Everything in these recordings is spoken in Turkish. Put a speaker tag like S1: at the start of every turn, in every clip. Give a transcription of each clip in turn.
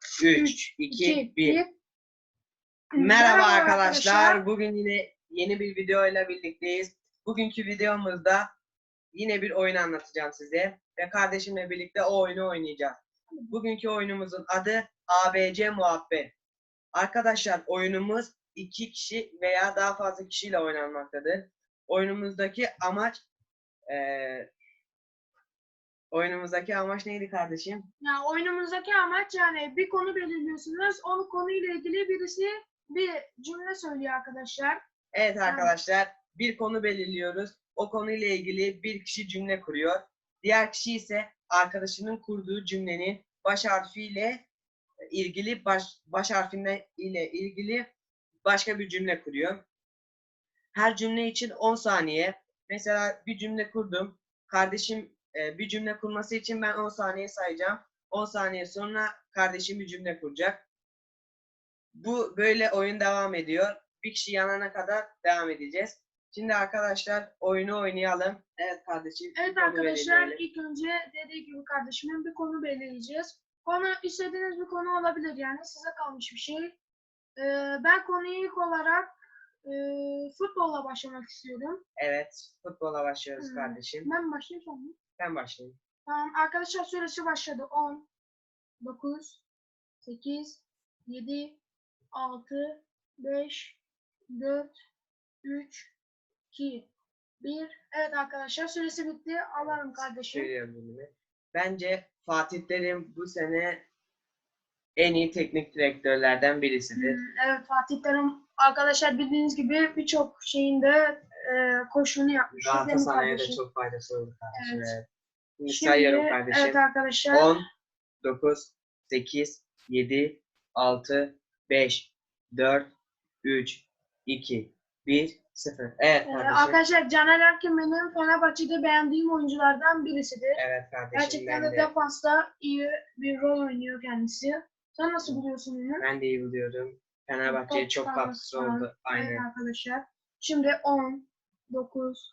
S1: 3, 2, 1. Merhaba arkadaşlar. Bugün yine yeni bir videoyla birlikteyiz. Bugünkü videomuzda yine bir oyun anlatacağım size. Ve kardeşimle birlikte o oyunu oynayacağız. Bugünkü oyunumuzun adı ABC Muhabbet. Arkadaşlar oyunumuz iki kişi veya daha fazla kişiyle oynanmaktadır. Oyunumuzdaki amaç eee oyunumuzdaki amaç neydi kardeşim?
S2: Ya oyunumuzdaki amaç yani bir konu belirliyorsunuz. O konuyla ilgili birisi bir cümle söylüyor arkadaşlar.
S1: Evet arkadaşlar bir konu belirliyoruz. O konuyla ilgili bir kişi cümle kuruyor. Diğer kişi ise arkadaşının kurduğu cümlenin baş harfiyle ilgili baş, baş harfinden ile ilgili başka bir cümle kuruyor. Her cümle için 10 saniye. Mesela bir cümle kurdum. Kardeşim e, bir cümle kurması için ben 10 saniye sayacağım. 10 saniye sonra kardeşim bir cümle kuracak. Bu böyle oyun devam ediyor. Bir kişi yanana kadar devam edeceğiz. Şimdi arkadaşlar oyunu oynayalım. Evet kardeşim.
S2: Evet arkadaşlar
S1: belirleyelim.
S2: ilk önce dediği gibi kardeşimin bir konu belirleyeceğiz. Konu istediğiniz bir konu olabilir yani size kalmış bir şey. Ee, ben konuyu ilk olarak e, futbolla başlamak istiyorum.
S1: Evet futbola başlıyoruz
S2: Hmm.
S1: kardeşim.
S2: Ben sonra? mı?
S1: Ben başlayayım.
S2: Tamam arkadaşlar süresi başladı. 10, 9, 8, 7, 6, 5, 4, 3, 2, 1. Evet arkadaşlar süresi bitti. Alalım kardeşim.
S1: Söylüyorum cümlemi. Bence Fatih Terim bu sene en iyi teknik direktörlerden birisidir.
S2: Hmm, evet Fatih Terim arkadaşlar bildiğiniz gibi birçok şeyinde e, koşunu yapmış.
S1: Galatasaray'a da çok faydası oldu kardeşim.
S2: Evet.
S1: Evet. Sayıyorum kardeşim.
S2: Evet arkadaşlar.
S1: 10, 9, 8, 7, 6, 5, 4, 3, 2, 1, 0. Evet
S2: Ee,
S1: kardeşim.
S2: arkadaşlar Caner Erkin benim Fenerbahçe'de beğendiğim oyunculardan birisidir.
S1: Evet kardeşim
S2: Gerçekten de
S1: de,
S2: defansta iyi bir rol oynuyor kendisi. Sen nasıl buluyorsun onu?
S1: ben de iyi biliyorum. Fenerbahçe'ye çok katkısı oldu.
S2: Evet
S1: Aynen.
S2: arkadaşlar. Şimdi 10, 9,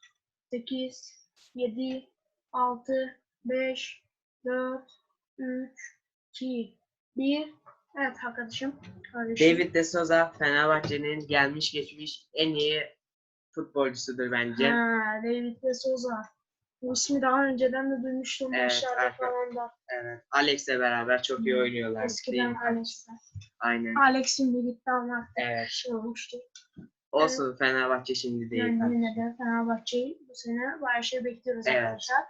S2: 8, 7, 6, 5, 4, 3, 2, 1. Evet arkadaşım. Kardeşim.
S1: David de Souza Fenerbahçe'nin gelmiş geçmiş en iyi futbolcusudur bence.
S2: Ha, David de Souza. Bu ismi daha önceden de duymuştum
S1: Evet,
S2: maçlarda falan da.
S1: Evet. Alex'le beraber çok iyi oynuyorlar.
S2: Eskiden
S1: mi?
S2: Alex'ler.
S1: Aynen.
S2: Alex şimdi gitti ama
S1: Evet.
S2: şey olmuştu.
S1: Olsun Fenerbahçe şimdi değil.
S2: Yani yine de Fenerbahçe'yi bu sene bayağı şey bekliyoruz
S1: Evet.
S2: arkadaşlar.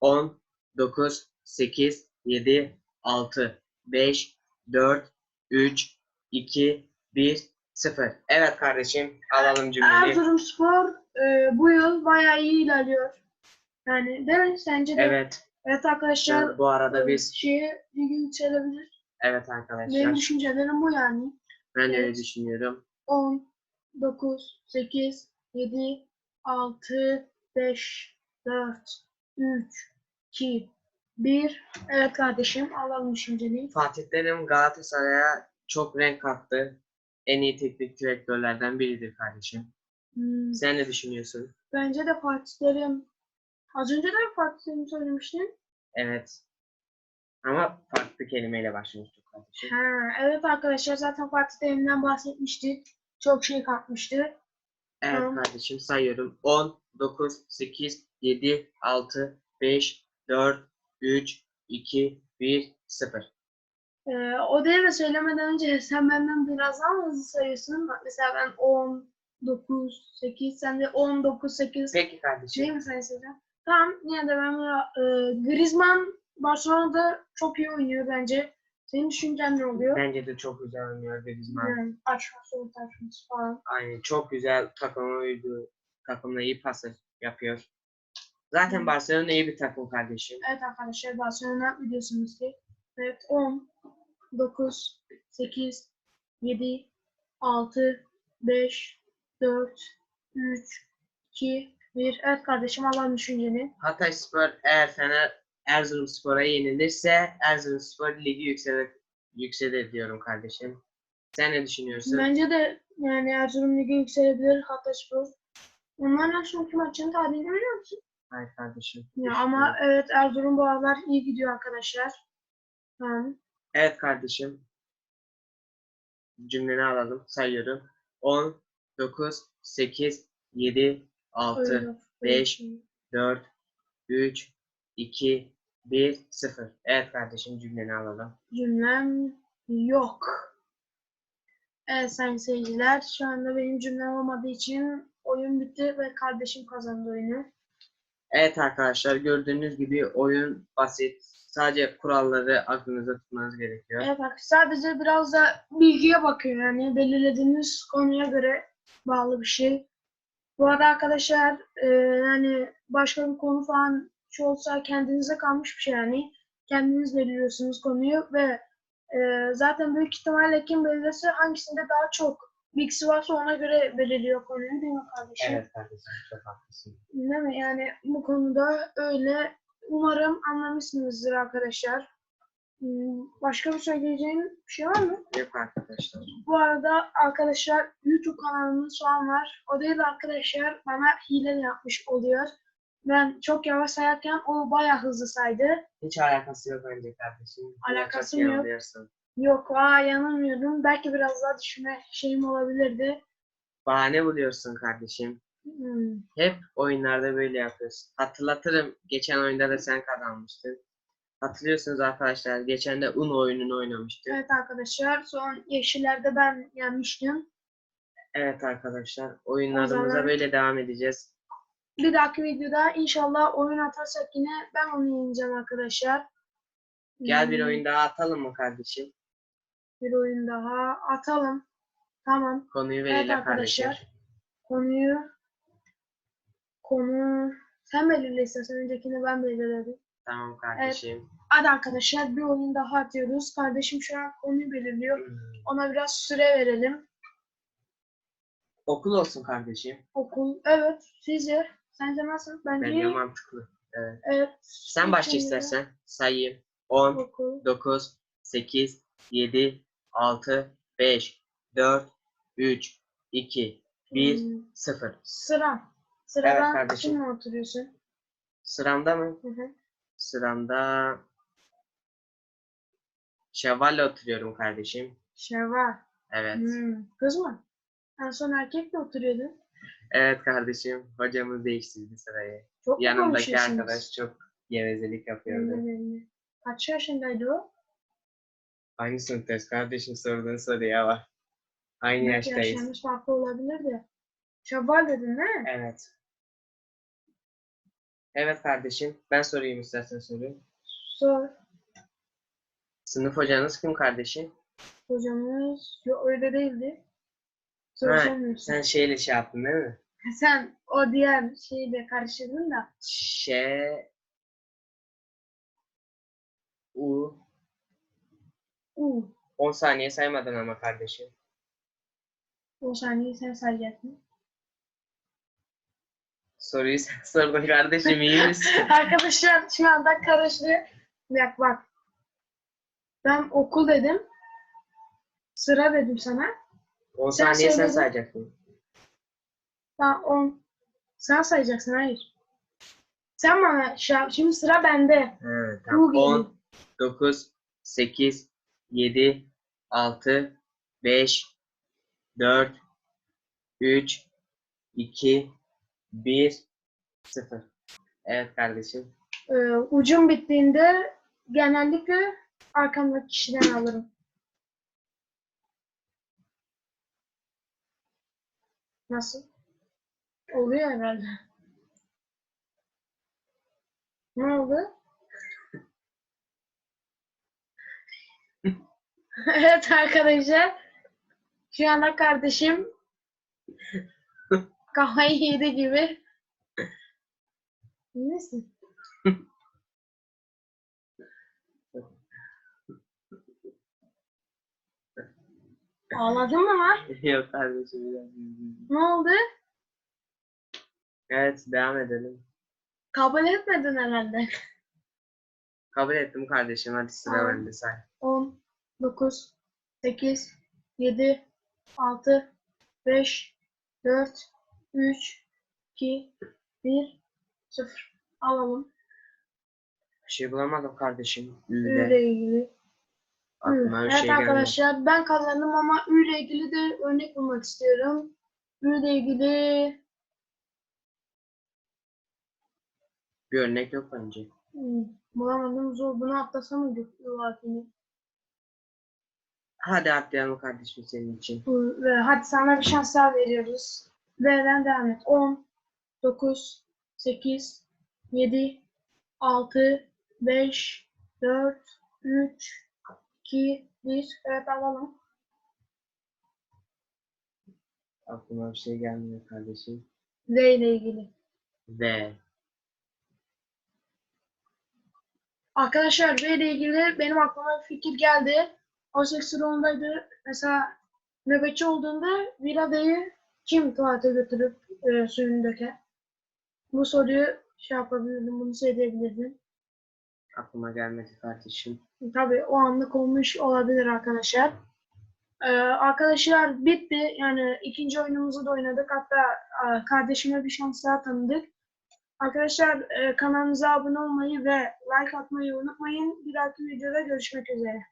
S1: 10, 9, 8, 7, 6, 5, 4, 3, 2, 1, 0. Evet kardeşim alalım cümleyi.
S2: Erzurumspor e, bu yıl bayağı iyi ilerliyor. Yani değil mi? Sence de?
S1: Evet.
S2: Evet arkadaşlar.
S1: Bu arada biz
S2: şeye ligi yükselebilir.
S1: evet
S2: Benim
S1: arkadaşlar
S2: düşüncelerim bu yani.
S1: ben de öyle
S2: Evet.
S1: düşünüyorum.
S2: 10, 9, 8, 7, 6, 5, 4, 3, 2, 1. Evet kardeşim alalım düşünceni.
S1: Fatih Terim Galatasaray'a çok renk kattı. En iyi teknik direktörlerden biridir kardeşim.
S2: Hmm,
S1: Sen ne düşünüyorsun?
S2: bence de Fatih Terim. Az önce de Fatih Terim söylemiştin.
S1: Evet. Ama farklı kelimeyle başlamıştık kardeşim.
S2: Ha, evet arkadaşlar zaten Fatih Terim'den bahsetmiştik. Çok şey katmıştı.
S1: Evet
S2: Tamam.
S1: kardeşim sayıyorum. 10, 9, 8, 7, 6, 5, 4, 3, 2, 1, 0.
S2: Ee, o değil de söylemeden önce sen benden biraz daha hızlı sayıyorsun? Bak mesela ben 10, 9, 8, sen de 10, 9, 8
S1: Peki
S2: değil
S1: kardeşim.
S2: mi sayıyorsun? Tamam yine de ben buna, e, Griezmann Barcelona'da çok iyi oynuyor bence. Senin düşüncen ne oluyor?
S1: Bence de çok güzel oynuyor Griezmann.
S2: Yani açması, açması falan.
S1: Aynen çok güzel takıma uydu. Takımla iyi pas yapıyor. Zaten
S2: Hı.
S1: Barcelona iyi bir takım kardeşim.
S2: Evet arkadaşlar Barcelona biliyorsunuz ki. Evet 10, 9, 8, 7, 6, 5, 4, 3, 2, 1. Evet kardeşim alalım düşünceni.
S1: Hatayspor eğer Fener Erzurumspor'a yenilirse Erzurumspor ligi yükselir, yükselir diyorum kardeşim. Sen ne düşünüyorsun?
S2: Bence de yani Erzurum Ligi yükselebilir Hatayspor. Onlarla sonraki maçın tarihini biliyor musun?
S1: Hayır kardeşim.
S2: Ya ama evet Erzurum bu aralar iyi gidiyor arkadaşlar. Tamam.
S1: Evet kardeşim. cümleni alalım. Sayıyorum. 10, 9, 8, 7, 6,
S2: Öyle.
S1: beş. 4, 3, 2, 1, 0. Evet kardeşim cümleni alalım.
S2: Cümlem yok. Evet sayın seyirciler, şu anda benim cümlem olmadığı için oyun bitti ve kardeşim kazandı oyunu.
S1: Evet arkadaşlar gördüğünüz gibi oyun basit. Sadece kuralları aklınızda tutmanız gerekiyor.
S2: Evet bak sadece biraz da bilgiye bakıyor yani belirlediğiniz konuya göre bağlı bir şey. Bu arada arkadaşlar e, yani başka bir konu falan şu olsa kendinize kalmış bir şey yani. Kendiniz belirliyorsunuz konuyu ve e, zaten büyük ihtimalle kim belirlese hangisinde daha çok bilgisi varsa ona göre belirliyor konuyu değil mi kardeşim?
S1: Evet kardeşim çok haklısın.
S2: Değil mi? Yani bu konuda öyle. Umarım anlamışsınızdır arkadaşlar. Hmm, Başka bir söyleyeceğim bir şey var mı?
S1: Yok arkadaşlar.
S2: Bu arada arkadaşlar YouTube kanalımın şu an var. O değil de arkadaşlar bana hile yapmış oluyor. Ben çok yavaş sayarken o bayağı hızlı saydı.
S1: Hiç alakası yok bence kardeşim.
S2: Alakası
S1: çok
S2: yok.
S1: yanılıyorsun.
S2: Yok aa yanılmıyordum. Belki biraz daha düşünme şeyim olabilirdi.
S1: Bahane buluyorsun kardeşim.
S2: Hmm.
S1: Hep oyunlarda böyle yapıyorsun. Hatırlatırım geçen oyunda da sen kazanmıştın. Hatırlıyorsunuz arkadaşlar geçen de Un oyununu oynamıştık.
S2: Evet arkadaşlar son yeşillerde ben yenmiştim.
S1: Evet arkadaşlar oyunlarımıza
S2: zaman-
S1: böyle devam edeceğiz.
S2: Bir dahaki videoda inşallah oyun atarsak yine ben onu yeneceğim arkadaşlar.
S1: Gel bir
S2: Hmm,
S1: oyun daha atalım mı kardeşim?
S2: Bir oyun daha atalım. Tamam.
S1: Konuyu
S2: Evet
S1: belirle
S2: arkadaşlar.
S1: kardeşim.
S2: Konuyu konu sen belirle istersen öncekini ben belirledim.
S1: Tamam kardeşim.
S2: Hadi arkadaşlar bir oyun daha atıyoruz. Kardeşim şu an konuyu belirliyor.
S1: Hmm.
S2: Ona biraz süre verelim.
S1: Okul olsun kardeşim.
S2: Okul. Evet. Sizce? Sence nasıl? Bence
S1: Bence
S2: iyi.
S1: mantıklı. Evet.
S2: Evet.
S1: Sen başla
S2: Şimdi
S1: istersen. Sayayım. 10,
S2: Okul.
S1: 9, 8, 7, 6, 5, 4, 3, 2, 1,
S2: Hmm,
S1: 0.
S2: Sıra. Sıradan
S1: kardeşim.
S2: kimle oturuyorsun?
S1: Sıramda mı?
S2: Hı hı.
S1: Sıramda Şevval'le oturuyorum kardeşim.
S2: Şevval.
S1: Evet.
S2: Hmm, Kız mı? En son erkekle oturuyordun.
S1: Evet kardeşim. Hocamız değiştirdi sırayı.
S2: Çok mu
S1: Yanımdaki
S2: konuşuyorsunuz?
S1: arkadaş çok gevezelik yapıyordu.
S2: Kaç yaşındaydı o?
S1: Hangi sınıftayız kardeşim sorduğun soruya bak. Aynı
S2: Belki
S1: yaştayız.
S2: yaşlarımız farklı olabilir de. Şevval dedin değil mi?
S1: Evet. Evet kardeşim. Ben sorayım istersen soruyu.
S2: Sor.
S1: Sınıf hocanız kim kardeşim?
S2: Hocamız yok öyle değildi.
S1: Ha,
S2: Söylemiyorsun.
S1: sen şeyle şey yaptın değil mi?
S2: Sen o diğer şeyle karıştırdın da.
S1: Şe U
S2: U.
S1: 10 saniye saymadın ama kardeşim.
S2: O saniyeyi sen sayacaksın.
S1: Soruyu sen sordun kardeşim iyi misin?
S2: Arkadaşlar şu anda karıştı. Bak bak. Ben okul dedim. Sıra dedim sana.
S1: 10
S2: Sen
S1: saniye sen
S2: söyledin.
S1: sayacaksın.
S2: Ben on. Sen sayacaksın hayır. Sen bana şu an- şimdi sıra bende.
S1: Ha, tamam.
S2: U geliyor.
S1: 10, 9, 8, 7, 6, 5, 4, 3, 2, 1, 0. Evet kardeşim.
S2: Ee, ucum bittiğinde genellikle arkamdaki kişiden alırım. Nasıl? Oluyor herhalde. Ne oldu? evet arkadaşlar. Şu anda kardeşim kafayı yedi gibi. Misin? Ağladın mı lan?
S1: Yok kardeşim. biraz üzüldüm.
S2: Ne oldu?
S1: Evet devam edelim.
S2: Kabul etmedin herhalde.
S1: Kabul ettim kardeşim. Hadi sıra
S2: Tamam.
S1: bende say.
S2: 10, 9, 8, 7, 6, 5, 4, 3, 2, 1, 0. Alalım.
S1: Bir şey bulamadım kardeşim.
S2: Ü ile ilgili.
S1: Aklıma bir
S2: evet
S1: şey gelmedi.
S2: arkadaşlar ben kazandım ama Ü ile ilgili de örnek bulmak istiyorum. Ü ile ilgili
S1: Bir örnek yok bence.
S2: hmm, bulamadım zor. Bunu atlasam mıydık Ü harfini?
S1: Hadi atlayalım kardeşim senin için.
S2: Hadi sana bir şans daha veriyoruz. V'den devam et. 10, 9, 8, 7, 6, 5, 4, 3, 2, 1. Evet alalım.
S1: Aklıma bir şey gelmiyor kardeşim.
S2: V ile ilgili.
S1: Ve
S2: Arkadaşlar V ile ilgili benim aklıma bir fikir geldi. O sıraındaydı. Mesela nöbetçi olduğunda Vilada'yı kim tuvalete götürüp e, suyunu döker? Bu soruyu şey yapabilirdim, bunu söyleyebilirdim.
S1: aklıma gelmedi kardeşim.
S2: Tabii o anlık olmuş olabilir arkadaşlar. Ee, arkadaşlar bitti. Yani ikinci oyunumuzu da oynadık. Hatta e, kardeşime bir şans daha tanıdık. Arkadaşlar e, kanalımıza abone olmayı ve like atmayı unutmayın. Bir dahaki videoda görüşmek üzere.